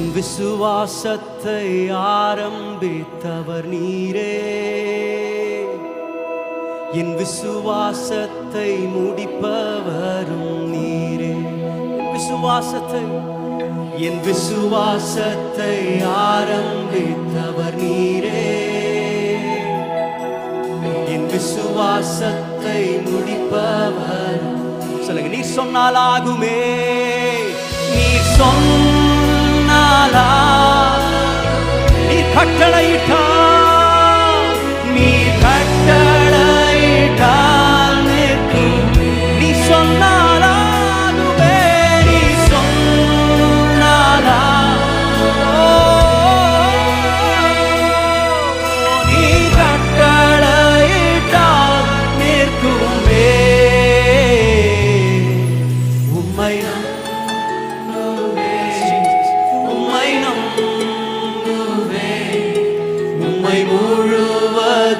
என் விசுவாசத்தை ஆரம்பித்தவர் நீரே. என் விசுவாசத்தை முடிப்பவரும் நீரே. விசுவாசத்தை என் விசுவாசத்தை ஆரம்பித்தவர் நீரே. என் விசுவாசத்தை முடிப்பவர் சொல்லுங்க நீர் சொன்னால் ஆகுமே. நீர் சொன்ன கட்டளையிட்டார். கட்டளையிட்டால் நீ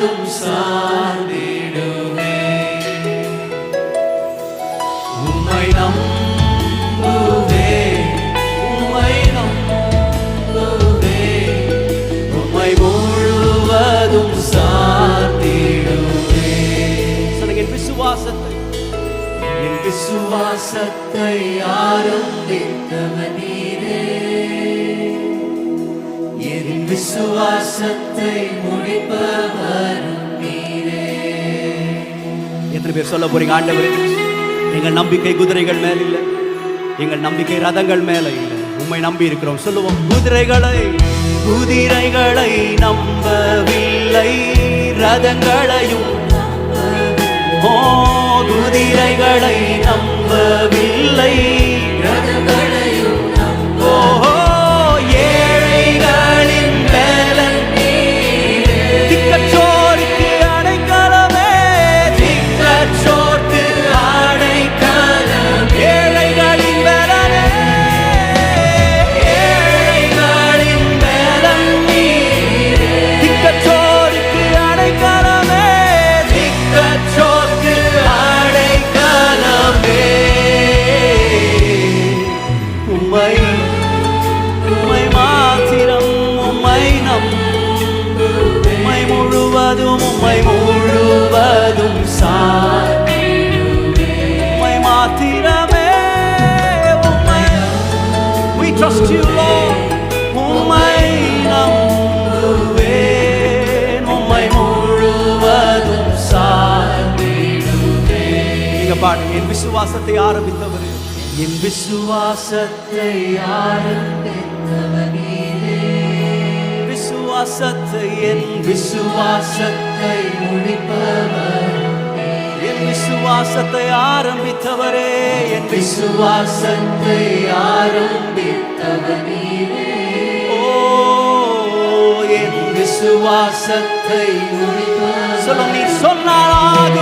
முழுவதும் சார்ந்திடுவே உம்மை நம்புவேன். உம்மை நம்புவேன். உம்மை முழுவதும் சார்ந்திடுவே என் விசுவாசத்தை என் விசுவாசத்தை என் விசுவாசத்தை முடிப்பவரும் நீரே. எத்தனை பேர் சொல்ல போறீங்க ஆண்டவரே? எங்கள் நம்பிக்கை குதிரைகள் மேல இல்லை. எங்கள் நம்பிக்கை ரதங்கள் மேல இல்லை. உம்மை நம்பி இருக்கிறோம். சொல்லுவோம் குதிரைகளை குதிரைகளை நம்பவில்லை. ரதங்களையும் ஓ குதிரைகளை நம்பவில்லை. ஓஹோ முழுவதும் உம்மை முழுவதும் உம்மை மாத்திரமே உம்மை we trust you Lord. உம்மை நம்புவேன். உம்மை முழுவதும் சார்ந்திடுவே நீங்க பாடுங்க என் விசுவாசத்தை ஆரம்பித்தவர். என் விசுவாசத்தை ஆரம்பித்தவர். விசுவாசத்தை என் விசுவாசத்தை முடிப்பவர் என் விசுவாசத்தை ஆரம்பித்தவரே என் விசுவாசத்தை ஆரம்பித்தவர் ஓ என் விசுவாசத்தை முடிப்பவர் சொல்ல நீ சொன்னால்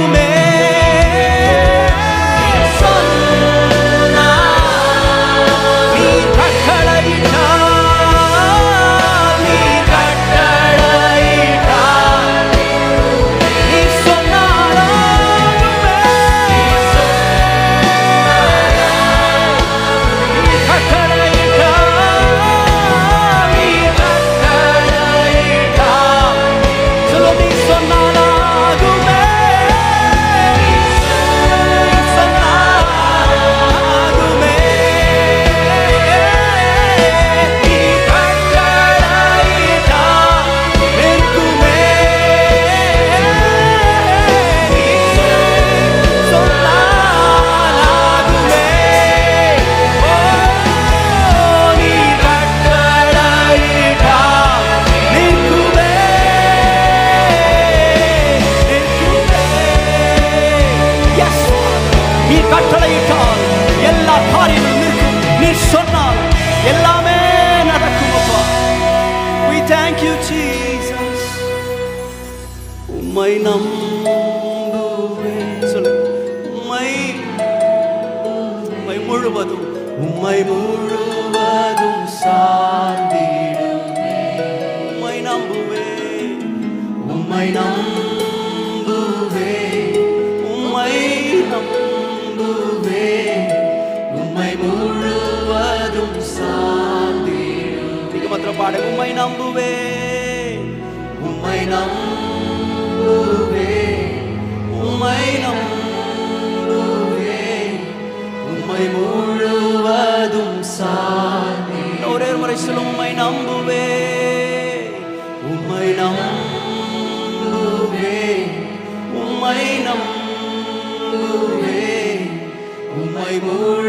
உம்மை நம்புவேன். சொல்லு. உம்மை உம்மை முழுவதும் உம்மை முழுவதும் சார்ந்திடுமே. உம்மை நம்புவேன். உம்மை நம்புவேன். உம்மை நம்புவேன். உம்மை முழுவதும் சார்ந்திடுவேன் மாத்திரம் பாடு. உம்மை நம்புவே உம்மை நம்பு உம்மை நம்புவே உம்மை முழுவதும் சாமி ஒரே முறை சொல்லும் உம்மை நம்புவே உம்மை நம்புவே உம்மை நம்புவே உம்மை முழு